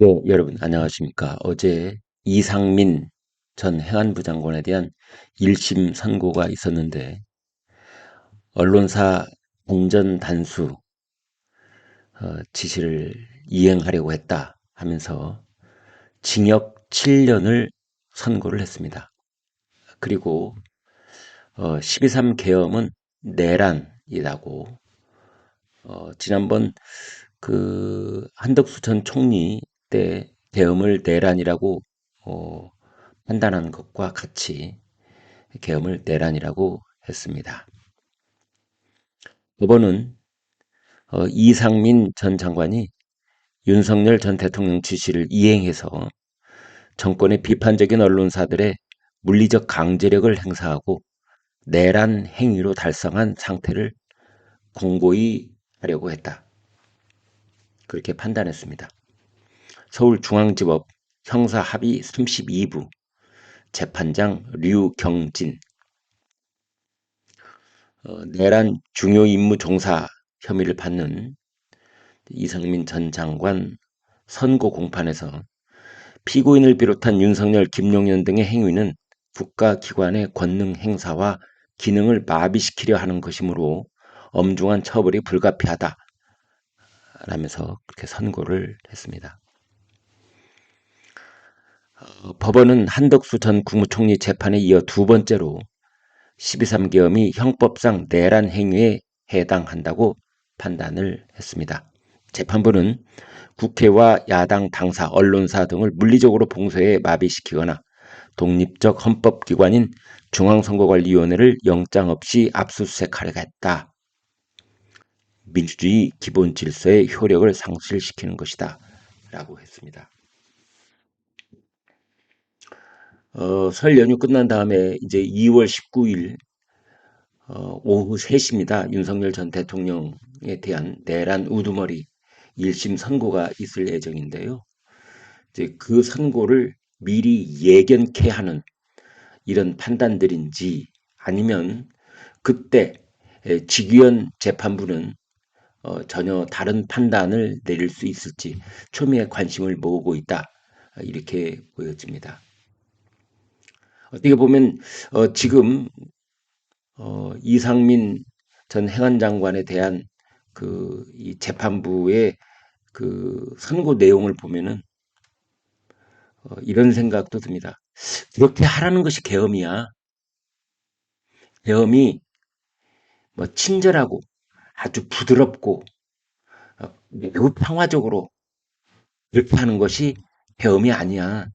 네, 여러분 안녕하십니까. 어제 이상민 전 행안부 장관에 대한 1심 선고가 있었는데 언론사 안전 단수 어, 지시를 이행하려고 했다 하면서 징역 7년을 선고를 했습니다. 그리고 어, 12.3 계엄은 내란이라고 어, 지난번 그 한덕수 전 총리 때 계엄을 내란이라고 어, 판단한 것과 같이 계엄을 내란이라고 했습니다. 법원은 어, 이상민 전 장관이 윤석열 전 대통령 지시를 이행해서 정권의 비판적인 언론사들의 물리적 강제력을 행사하고 내란 행위로 달성한 상태를 공고히 하려고 했다. 그렇게 판단했습니다. 서울중앙지법 형사합의 32부 재판장 류경진 어, 내란 중요 임무 종사 혐의를 받는 이성민 전 장관 선고 공판에서 피고인을 비롯한 윤석열, 김용현 등의 행위는 국가기관의 권능 행사와 기능을 마비시키려 하는 것이므로 엄중한 처벌이 불가피하다. 라면서 그렇게 선고를 했습니다. 어, 법원은 한덕수 전 국무총리 재판에 이어 두 번째로 12.3계엄이 형법상 내란 행위에 해당한다고 판단을 했습니다. 재판부는 국회와 야당 당사, 언론사 등을 물리적으로 봉쇄해 마비시키거나 독립적 헌법기관인 중앙선거관리위원회를 영장 없이 압수수색하려고 했다. 민주주의 기본 질서의 효력을 상실시키는 것이다. 라고 했습니다. 어, 설 연휴 끝난 다음에 이제 2월 19일 어, 오후 3시입니다. 윤석열 전 대통령에 대한 내란 우두머리 1심 선고가 있을 예정인데요. 이제 그 선고를 미리 예견케 하는 이런 판단들인지 아니면 그때 직위원 재판부는 어, 전혀 다른 판단을 내릴 수 있을지 초미의 관심을 모으고 있다 이렇게 보여집니다. 어떻게 보면 어, 지금 어, 이상민 전 행안장관에 대한 그 이 재판부의 그 선고 내용을 보면은 어, 이런 생각도 듭니다. 그렇게 하라는 것이 계엄이야. 계엄이 뭐 친절하고 아주 부드럽고 어, 매우 평화적으로 그렇게 하는 것이 계엄이 아니야.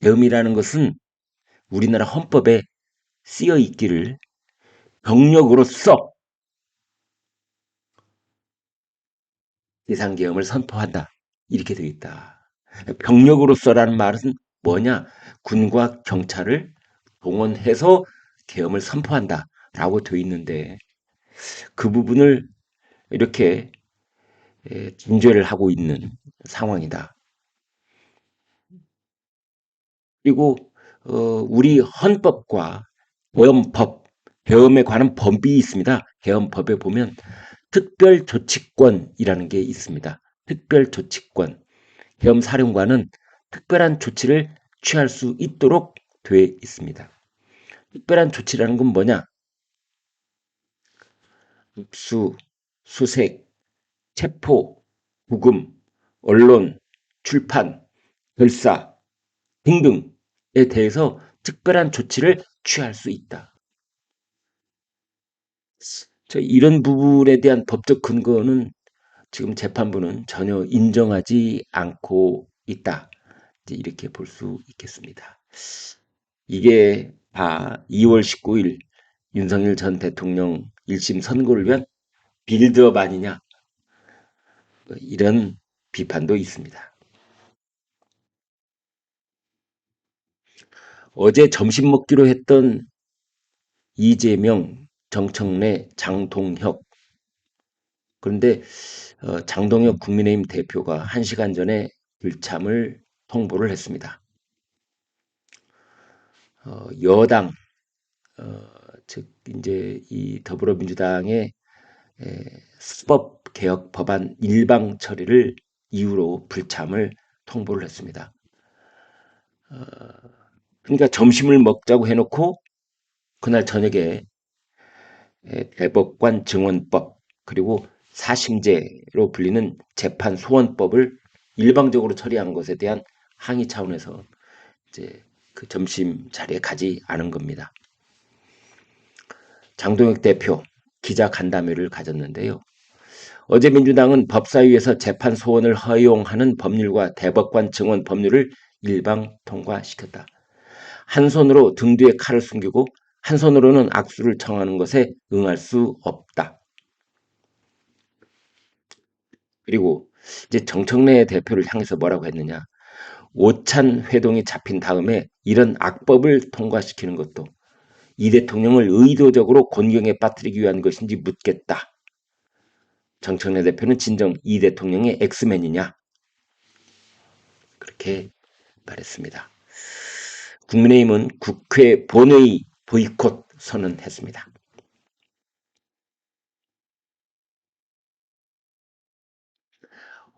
계엄이라는 것은 우리나라 헌법에 쓰여 있기를 병력으로서 비상계엄을 선포한다. 이렇게 되어 있다. 병력으로서라는 말은 뭐냐? 군과 경찰을 동원해서 계엄을 선포한다. 라고 되어 있는데 그 부분을 이렇게 중죄를 하고 있는 상황이다. 그리고 어, 우리 헌법과 계엄법, 계엄에 관한 법이 있습니다. 계엄법에 보면 특별조치권이라는 게 있습니다. 특별조치권. 계엄 사령관은 특별한 조치를 취할 수 있도록 되어 있습니다. 특별한 조치라는 건 뭐냐? 입수, 수색, 체포, 구금, 언론, 출판, 결사 등등에 대해서 특별한 조치를 취할 수 있다. 이런 부분에 대한 법적 근거는 지금 재판부는 전혀 인정하지 않고 있다. 이렇게 볼 수 있겠습니다. 이게 다 2월 19일 윤석열 전 대통령 1심 선고를 위한 빌드업 아니냐 이런 비판도 있습니다. 어제 점심 먹기로 했던 이재명, 정청래, 장동혁 그런데 어, 장동혁 국민의힘 대표가 1시간 전에 불참을 통보를 했습니다. 어, 여당 어, 즉 이제 이 더불어민주당의 수법 개혁 법안 일방 처리를 이유로 불참을 통보를 했습니다. 어, 그러니까 점심을 먹자고 해놓고 그날 저녁에 대법관 증언법 그리고 사심제로 불리는 재판 소원법을 일방적으로 처리한 것에 대한 항의 차원에서 이제 그 점심 자리에 가지 않은 겁니다. 장동혁 대표 기자 간담회를 가졌는데요. 어제 민주당은 법사위에서 재판 소원을 허용하는 법률과 대법관 증언 법률을 일방 통과시켰다. 한 손으로 등 뒤에 칼을 숨기고 한 손으로는 악수를 청하는 것에 응할 수 없다. 그리고 이제 정청래 대표를 향해서 뭐라고 했느냐. 오찬 회동이 잡힌 다음에 이런 악법을 통과시키는 것도 이 대통령을 의도적으로 곤경에 빠뜨리기 위한 것인지 묻겠다. 정청래 대표는 진정 이 대통령의 엑스맨이냐? 그렇게 말했습니다. 국민의힘은 국회 본회의 보이콧 선언했습니다.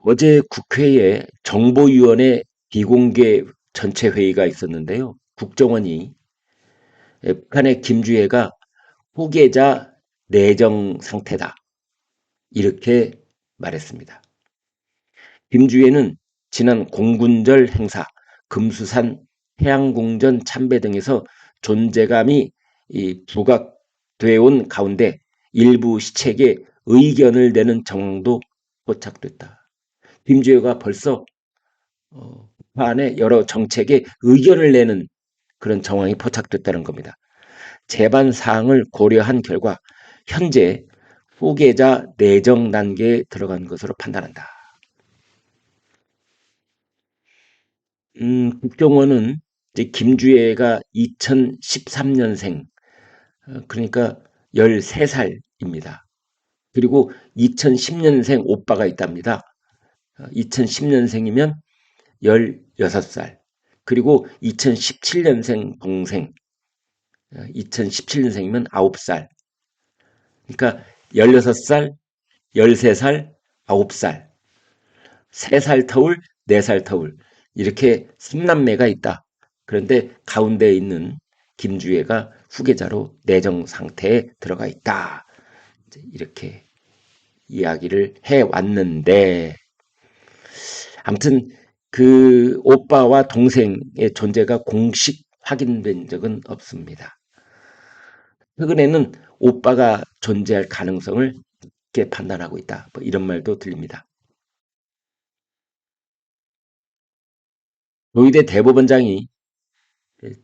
어제 국회에 정보위원회 비공개 전체 회의가 있었는데요. 국정원이 북한의 김주혜가 후계자 내정 상태다. 이렇게 말했습니다. 김주혜는 지난 공군절 행사, 금수산 해양궁전 참배 등에서 존재감이 부각되어 온 가운데 일부 시책에 의견을 내는 정황도 포착됐다. 김주혜가 벌써 어, 안에 여러 정책에 의견을 내는 그런 정황이 포착됐다는 겁니다. 재반 사항을 고려한 결과 현재 후계자 내정 단계에 들어간 것으로 판단한다. 음, 국정원은 이제 김주혜가 2013년생, 어, 그러니까 13살입니다. 그리고 2010년생 오빠가 있답니다. 2010년생이면 어, 16살. 그리고 2017년생 동생, 2017년생이면 어, 9살. 그러니까 16살, 13살, 9살. 3살 터울, 4살 터울. 이렇게 3남매가 있다. 그런데 가운데 있는 김주혜가 후계자로 내정 상태에 들어가 있다. 이렇게 이야기를 해 왔는데, 아무튼 그 오빠와 동생의 존재가 공식 확인된 적은 없습니다. 최근에는 오빠가 존재할 가능성을 깊게 판단하고 있다. 뭐 이런 말도 들립니다. 노희대 대법원장이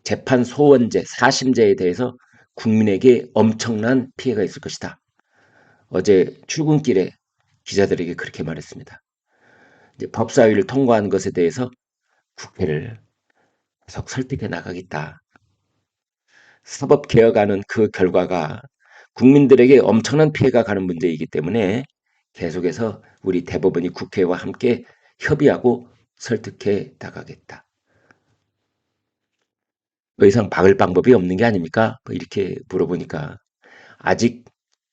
재판 소원제, 사심제에 대해서 국민에게 엄청난 피해가 있을 것이다. 어제 출근길에 기자들에게 그렇게 말했습니다. 이제 법사위를 통과한 것에 대해서 국회를 계속 설득해 나가겠다. 사법 개혁하는 그 결과가 국민들에게 엄청난 피해가 가는 문제이기 때문에 계속해서 우리 대법원이 국회와 함께 협의하고 설득해 나가겠다. 더 이상 막을 방법이 없는 게 아닙니까? 뭐 이렇게 물어보니까 아직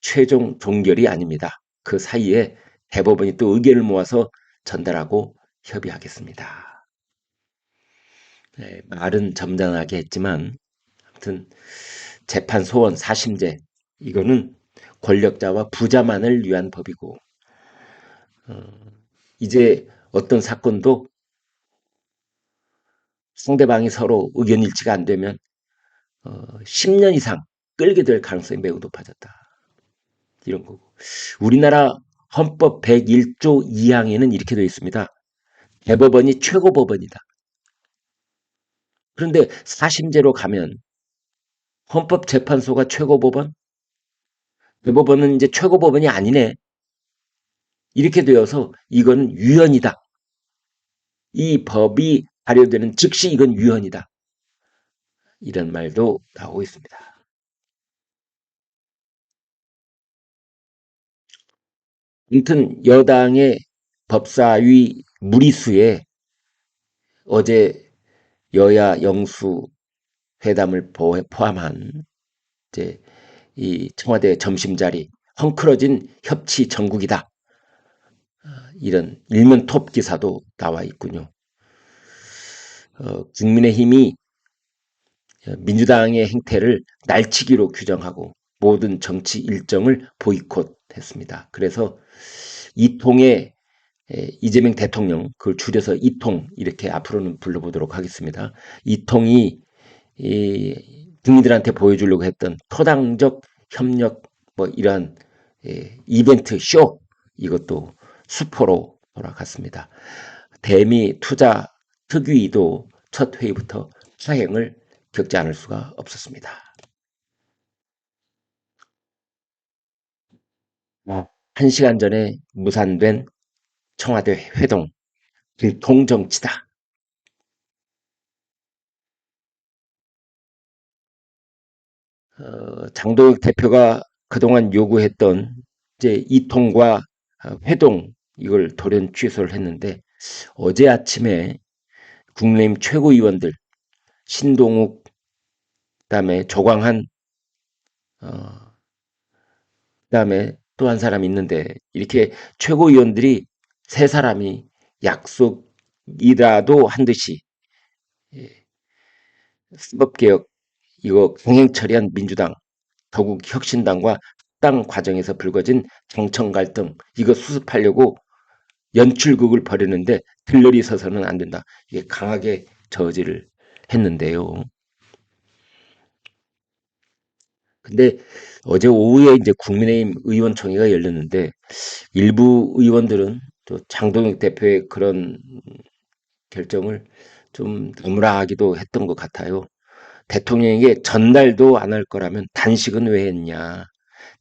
최종 종결이 아닙니다. 그 사이에 대법원이 또 의견을 모아서 전달하고 협의하겠습니다. 네, 말은 점잖하게 했지만 아무튼 재판 소원 사심제 이거는 권력자와 부자만을 위한 법이고 어, 이제 어떤 사건도 상대방이 서로 의견 일치가 안 되면 어, 10년 이상 끌게 될 가능성이 매우 높아졌다. 이런 거고. 우리나라 헌법 101조 2항에는 이렇게 되어 있습니다. 대법원이 최고 법원이다. 그런데 사심제로 가면 헌법재판소가 최고 법원? 대법원은 이제 최고 법원이 아니네. 이렇게 되어서 이건 유연이다. 이 법이 발효되는 즉시 이건 유연이다. 이런 말도 나오고 있습니다. 아무튼 여당의 법사위 무리수에 어제 여야 영수 회담을 포함한 이제 이 청와대 점심자리 헝클어진 협치 전국이다. 이런 일면 톱 기사도 나와 있군요. 어, 국민의힘이 민주당의 행태를 날치기로 규정하고 모든 정치 일정을 보이콧했습니다. 그래서 이통의 이재명 대통령 그걸 줄여서 이통 이렇게 앞으로는 불러보도록 하겠습니다. 이통이 이 국민들한테 보여주려고 했던 토당적 협력 뭐 이러한 예, 이벤트 쇼 이것도 수포로 돌아갔습니다. 대미 투자 특위도 첫 회의부터 사행을 겪지 않을 수가 없었습니다. 한 시간 전에 무산된 청와대 회동 동정치다. 어, 장동혁 대표가 그동안 요구했던 이제 이통과 회동 이걸 돌연 취소를 했는데 어제 아침에 국민의힘 최고위원들 신동욱 그다음에 조광한 어, 그다음에 또 한 사람 있는데 이렇게 최고위원들이 세 사람이 약속이라도 한 듯이 예, 수법개혁 이거 강행 처리한 민주당 더국 혁신당과 합당 과정에서 불거진 정청 갈등 이거 수습하려고 연출극을 벌이는데 들러리 서서는 안 된다. 이게 강하게 저지를 했는데요. 근데 어제 오후에 이제 국민의힘 의원총회가 열렸는데 일부 의원들은 또 장동혁 대표의 그런 결정을 좀 나무라하기도 했던 것 같아요. 대통령에게 전달도 안 할 거라면 단식은 왜 했냐.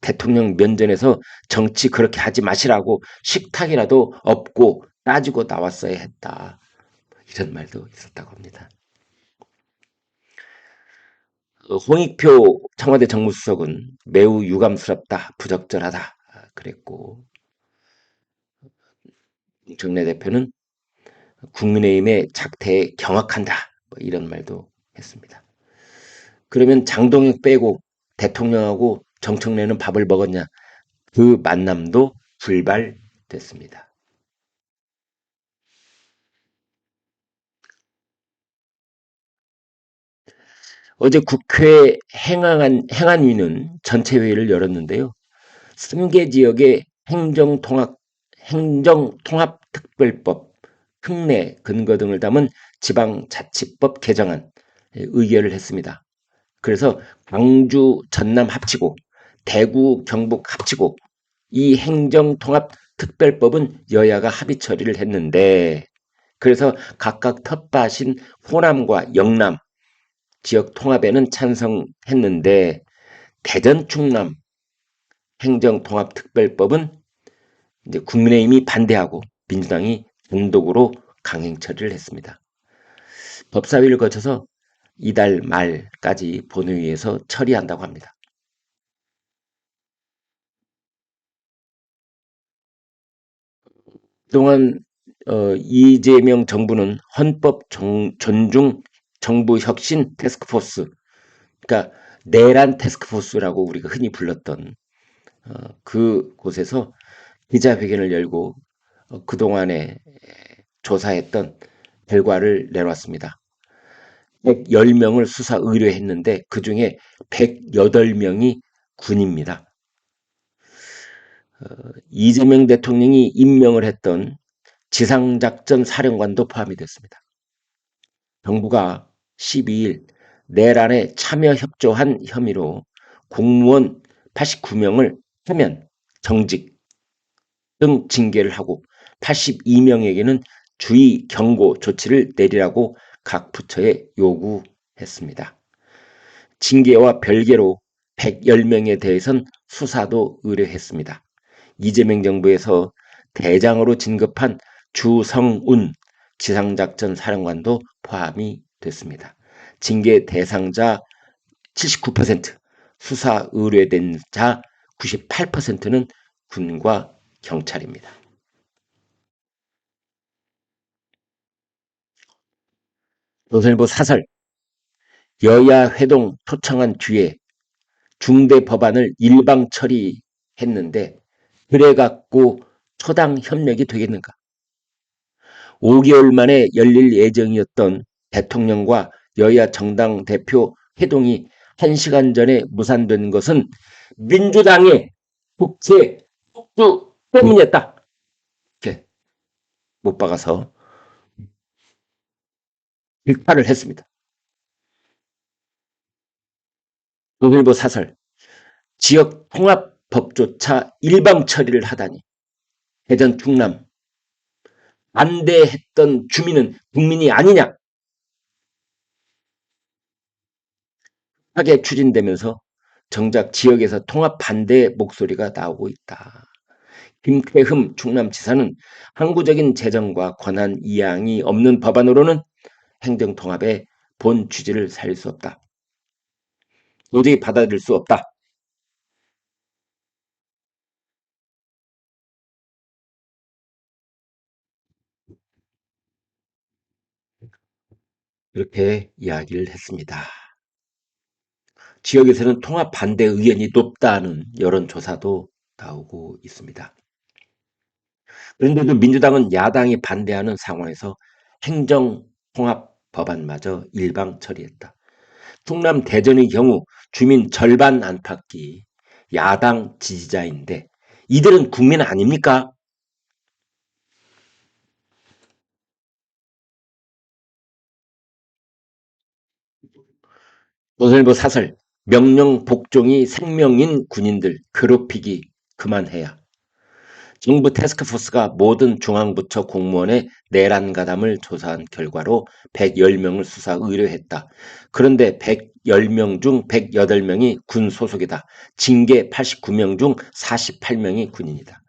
대통령 면전에서 정치 그렇게 하지 마시라고 식탁이라도 없고 따지고 나왔어야 했다. 이런 말도 있었다고 합니다. 어, 홍익표 청와대 정무수석은 매우 유감스럽다, 부적절하다 그랬고 정래 대표는 국민의힘의 작태에 경악한다 뭐 이런 말도 했습니다. 그러면 장동혁 빼고 대통령하고 정청래는 밥을 먹었냐? 그 만남도 불발됐습니다. 어제 국회 행안, 행안위는 전체 회의를 열었는데요. 승계 지역의 행정통합, 행정통합특별법, 특례 근거 등을 담은 지방자치법 개정안 의결을 했습니다. 그래서 광주, 전남 합치고 대구, 경북 합치고 이 행정통합특별법은 여야가 합의 처리를 했는데 그래서 각각 텃밭인 호남과 영남 지역 통합에는 찬성했는데 대전 충남 행정통합특별법은 이제 국민의힘이 반대하고 민주당이 단독으로 강행 처리를 했습니다. 법사위를 거쳐서 이달 말까지 본회의에서 처리한다고 합니다. 그동안 어, 이재명 정부는 헌법 정, 존중 정부 혁신 테스크포스, 그러니까 내란 테스크포스라고 우리가 흔히 불렀던 어, 그 곳에서 기자회견을 열고 어, 그동안에 조사했던 결과를 내놨습니다. 110명을 수사 의뢰했는데 그 중에 108명이 군입니다. 어, 이재명 대통령이 임명을 했던 지상작전 사령관도 포함이 됐습니다. 정부가 12일 내란에 참여 협조한 혐의로 공무원 89명을 하면 정직 등 징계를 하고 82명에게는 주의 경고 조치를 내리라고 각 부처에 요구했습니다. 징계와 별개로 110명에 대해선 수사도 의뢰했습니다. 이재명 정부에서 대장으로 진급한 주성운 지상작전 사령관도 포함이 됐습니다. 징계 대상자 79%, 수사 의뢰된 자 98%는 군과 경찰입니다. 조선일보 사설 여야 회동 초청한 뒤에 중대 법안을 일방 처리했는데 그래갖고 초당 협력이 되겠는가? 5개월 만에 열릴 예정이었던 대통령과 여야 정당 대표 회동이 1시간 전에 무산된 것은 민주당의 국채 폭주 때문이었다. 이렇게 못 박아서 일파를 했습니다. 조선일보 사설 지역 통합법조차 일방 처리를 하다니 대전 충남 반대했던 주민은 국민이 아니냐 하게 추진되면서 정작 지역에서 통합 반대 목소리가 나오고 있다. 김태흠 충남지사는 항구적인 재정과 권한 이양이 없는 법안으로는 행정통합의 본 취지를 살릴 수 없다. 도저히 받아들일 수 없다. 이렇게 이야기를 했습니다. 지역에서는 통합 반대 의견이 높다는 여론조사도 나오고 있습니다. 그런데도 민주당은 야당이 반대하는 상황에서 행정 통합 법안마저 일방 처리했다. 충남 대전의 경우 주민 절반 안팎이 야당 지지자인데 이들은 국민 아닙니까? 조선일보 사설 명령 복종이 생명인 군인들 괴롭히기 그만해야. 정부 태스크포스가 모든 중앙부처 공무원의 내란 가담을 조사한 결과로 110명을 수사 의뢰했다. 그런데 110명 중 108명이 군 소속이다. 징계 89명 중 48명이 군인이다.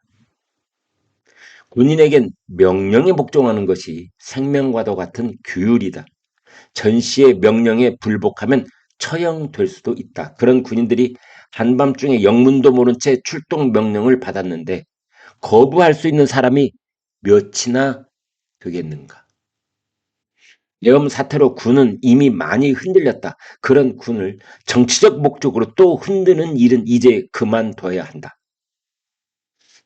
군인에겐 명령에 복종하는 것이 생명과도 같은 규율이다. 전시의 명령에 불복하면 처형될 수도 있다. 그런 군인들이 한밤중에 영문도 모른 채 출동 명령을 받았는데 거부할 수 있는 사람이 몇이나 되겠는가? 여음 사태로 군은 이미 많이 흔들렸다. 그런 군을 정치적 목적으로 또 흔드는 일은 이제 그만둬야 한다.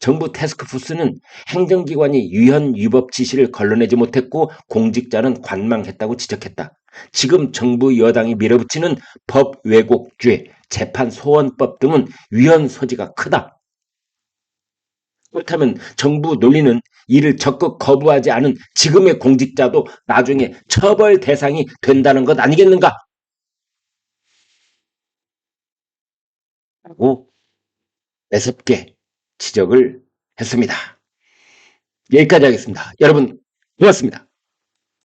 정부 태스크포스는 행정기관이 유현 위법 지시를 걸러내지 못했고 공직자는 관망했다고 지적했다. 지금 정부 여당이 밀어붙이는 법 왜곡죄, 재판 소원법 등은 위헌 소지가 크다. 그렇다면 정부 논리는 이를 적극 거부하지 않은 지금의 공직자도 나중에 처벌 대상이 된다는 것 아니겠는가? 라고 매섭게 지적을 했습니다. 여기까지 하겠습니다. 여러분 고맙습니다.